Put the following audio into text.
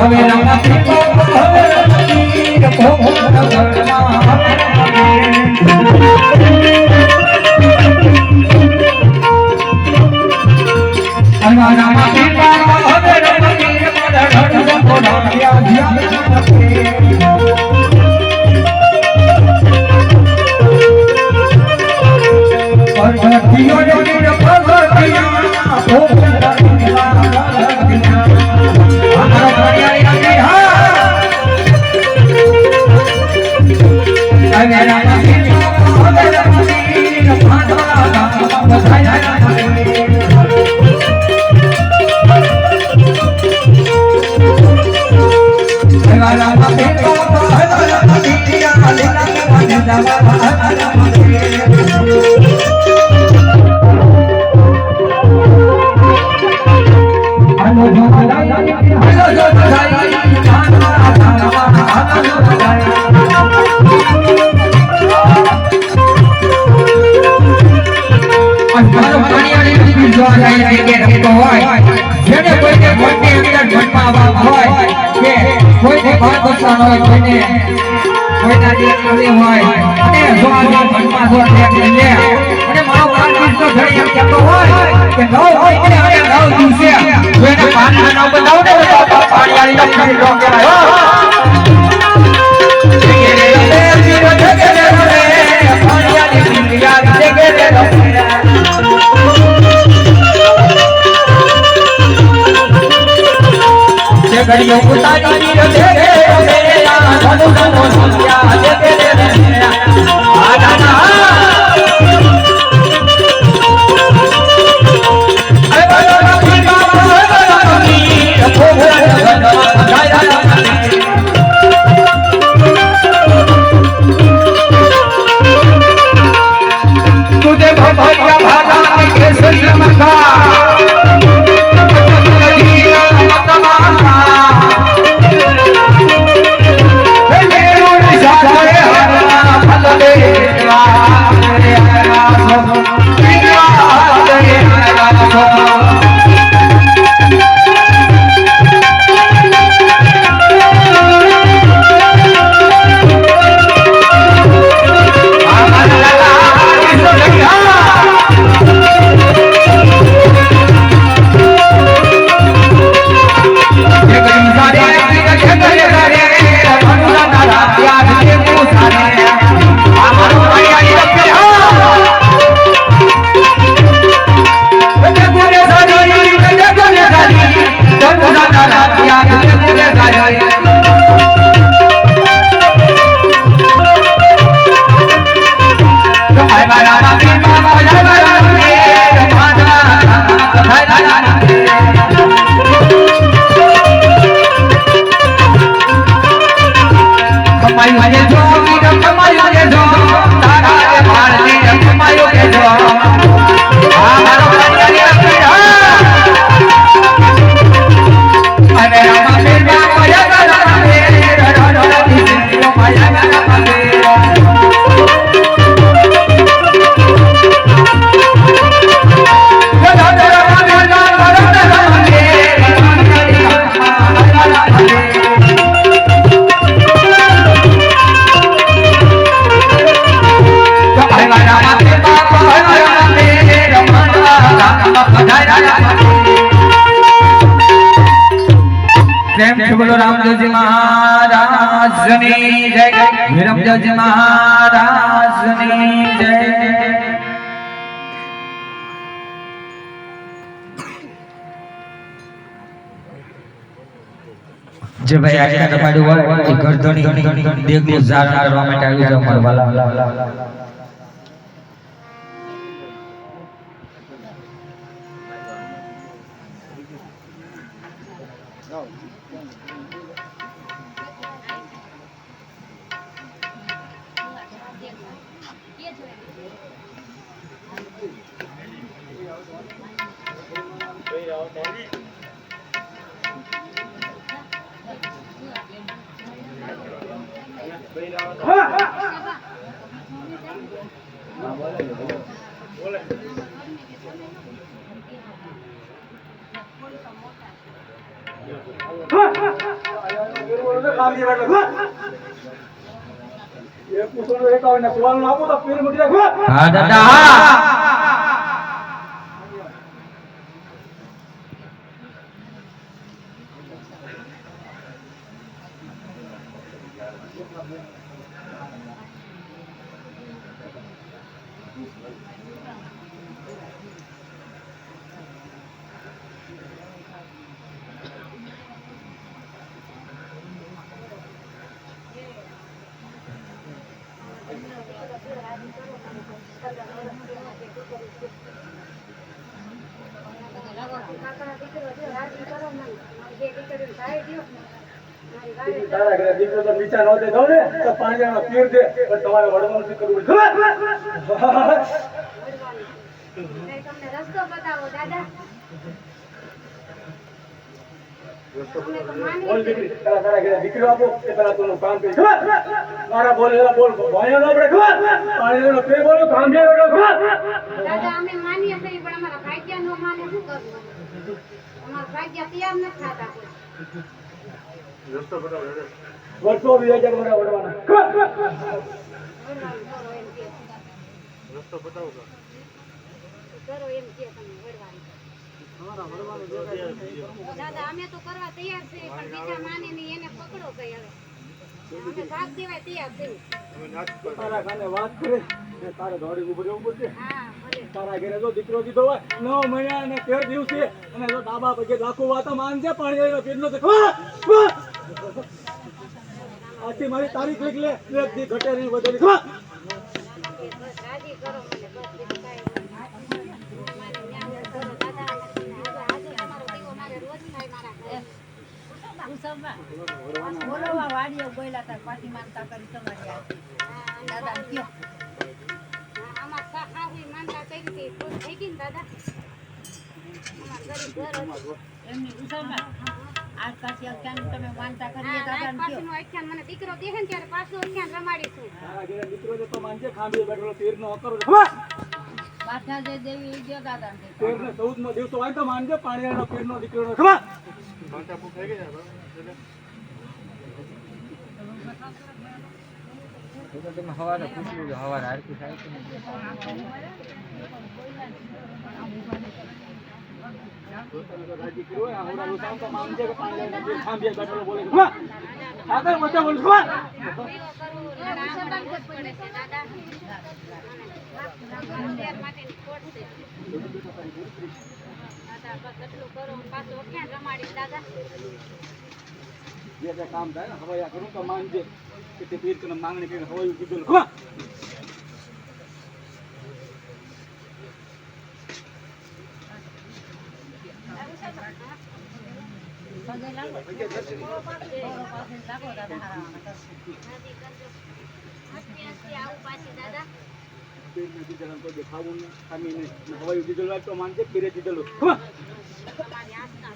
હવે રમતી બાપ હવે રમતી ભોગમાં અમારા રામાજી હવે હોય કોઈને. કોઈના દીકરી હોય. અને જો આ જો જો લે લે. અને મારો પ્રાર્થના તો ઘણી એમ કહેતો હોય કે નવ હોય અને હવે નવ દિવસે જો એને પાનના નવ બતાવો ને તો પાણીયાળી દીકરી જો કહેવાય. હો. જગેરે રે જીરો भागा भागा केसर नमका મહારાજની જય વિરમદેવજી મહારાજની જય. જે ભાઈ આજના રમાડ્યું હોય, એ ગરદણી દેગનું ધારણ કરવા માટે આવી જાવ મારા વાલા. હા દાદા હા. તારા નો ને તો પાણીનો પીર દે તમારે વડવાનું કરવું. તમને રસ્તો બતાવો દાદા. બોલ દીકરી તારા તારા ઘરે દીકરો આપો કે પેલા તું કામ કરી મારા બોલેલા બોલ ભાઈઓ નો આપણે ખબર? પાણીનો પીર બોલો કામ જે ખબર? દાદા અમે માનીએ છીએ પણ અમારા ભાગ્ય નો માને શું કરવું? અમારા ભાગ્ય તૈયાર નથી થતા કોઈ. વર્ષો બે હજાર મોટા વડવાના એમ કે. કરો એમ કે તમે વડવાનું દાદા અમે તો કરવા તૈયાર છીએ પણ બીજા માને નહીં એને પકડો કઈ હવે. અમે ભાગ દેવાય તૈયાર છીએ. તારા કાને વાત કરે તારે દોડી ઉભું રહેવું પડશે. તારા ઘરે જો દીકરો દીધો હોય નવ મહિના અને તેર દિવસે અને જો ડાબા પગે લાખો વાતો માનજે પાણી પીરનો તો આથી મારી તારીખ લીખ લે ઘટે વધે બોલવા વાડીઓ બોલ્યા હતા પાટી માનતા કરી તમારી આ દાદા કયો આમાં સા- માનતા કરી હતી. ખુશ થઈ ગઈ ને દાદા અમારા ગરીબ ઘર હતું. એમની ઉસળમાં આજ પાછી અત્યારનું તમે માનતા હા, દાદા પાછળનું આખ્યાન મને દીકરો દેહે ને ત્યારે પાછું આખ્યાન રમાડીશું. દીકરો તો માનજે અકરો જે ગયો દાદા ચૌદમો હોય તો માનજે પાણીનો પીરનો દીકરોનો. ખબર? તમે સવારે પૂછ્યું કે સવારે આરતી થાય કે નહીં? તો? આગળ. જ. જે કામ થાય ને હવાયા કરું તો માનજે કે માંગણી કરીને હવે કીધું દેખાવું નહીં ને હવાયું દીધેલું તો માનજે પીરે દીધેલું ખબર તમારી આસ્થા